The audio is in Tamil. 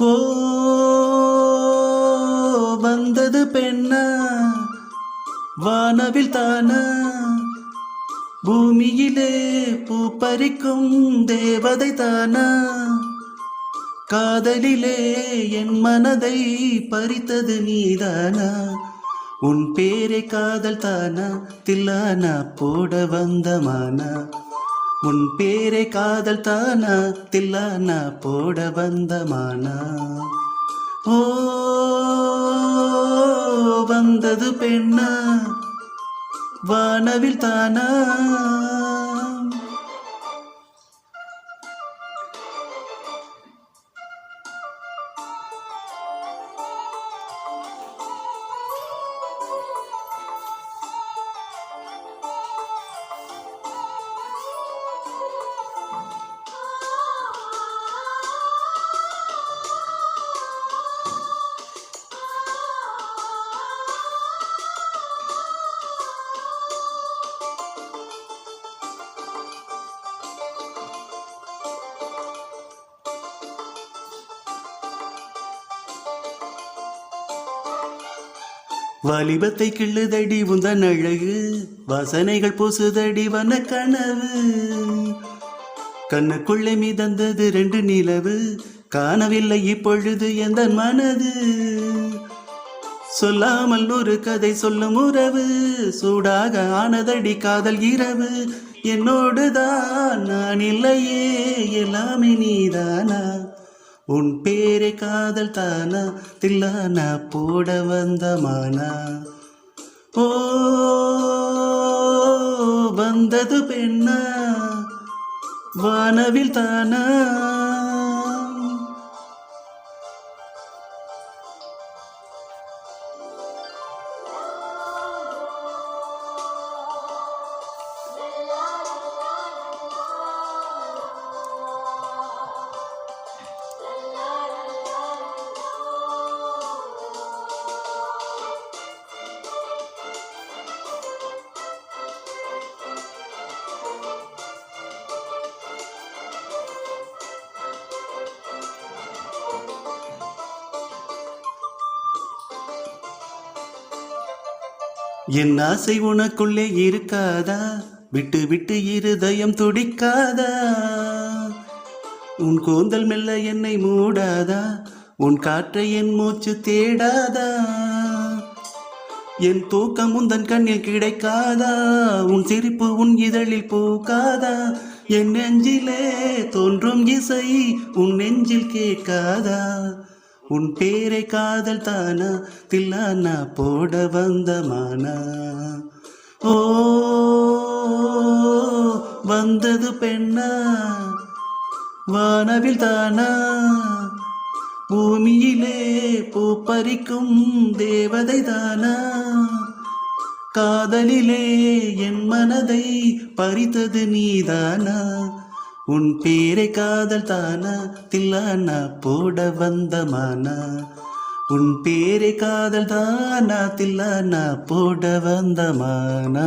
ஓ வந்தது பெண்ணா வானவில் தானா பூமியிலே பூ பறிக்கும் தேவதை தானா. காதலிலே என் மனதை பறித்தது நீதானா. உன் பேரை காதல் தானா தில்லானா போட வந்தமானா உன் பேரே காதல் தானா தில்லானா போட வந்தமானா ஓ வந்தது பெண்ணா. வானவில் தானா. வாலிபத்தை கிள்ளுதடி உந்தன் அழகு வாசனைகள் பூசுதடி வன கனவு. கண்ணுக்குள்ளே மீதந்தது ரெண்டு நிலவு காணவில்லை இப்பொழுது எந்த மனது. சொல்லாமல் ஒரு கதை சொல்லும் உறவு சூடாக ஆனதடி காதல் இரவு. என்னோடுதான் நான் இல்லையே எல்லாமே நீதானா? உன் பேரை காதல் தானா? தில்லானா? போட வந்தமானா ஓ வந்தது பெண்ணா? வானவில் தானா? என் ஆசை உனக்குள்ளே இருக்காதா? விட்டு விட்டு இருதயம் துடிக்காதா? உன் கூந்தல் மெல்ல என்னை மூடாதா? உன் காற்றை என் மூச்சு தேடாதா? என் தூக்கம் உந்தன் கண்ணில் கிடைக்காதா? உன் சிரிப்பு உன் இதழில் பூக்காதா? என் நெஞ்சிலே தோன்றும் இசை உன் நெஞ்சில் கேட்காதா? உன் பேரை காதல் தானா? தில்லானா? போட வந்தமானா ஓ வந்தது பெண்ணா? வானவில் தானா? பூமியிலே பூ பறிக்கும் தேவதை தானா? காதலிலே என் மனதை பறித்தது நீதானா? உன் பேரை காதல் தானா? தில்லானா? போட வந்தமானா உன் பேரை காதல் தானா? தில்லானா? போட வந்தமானா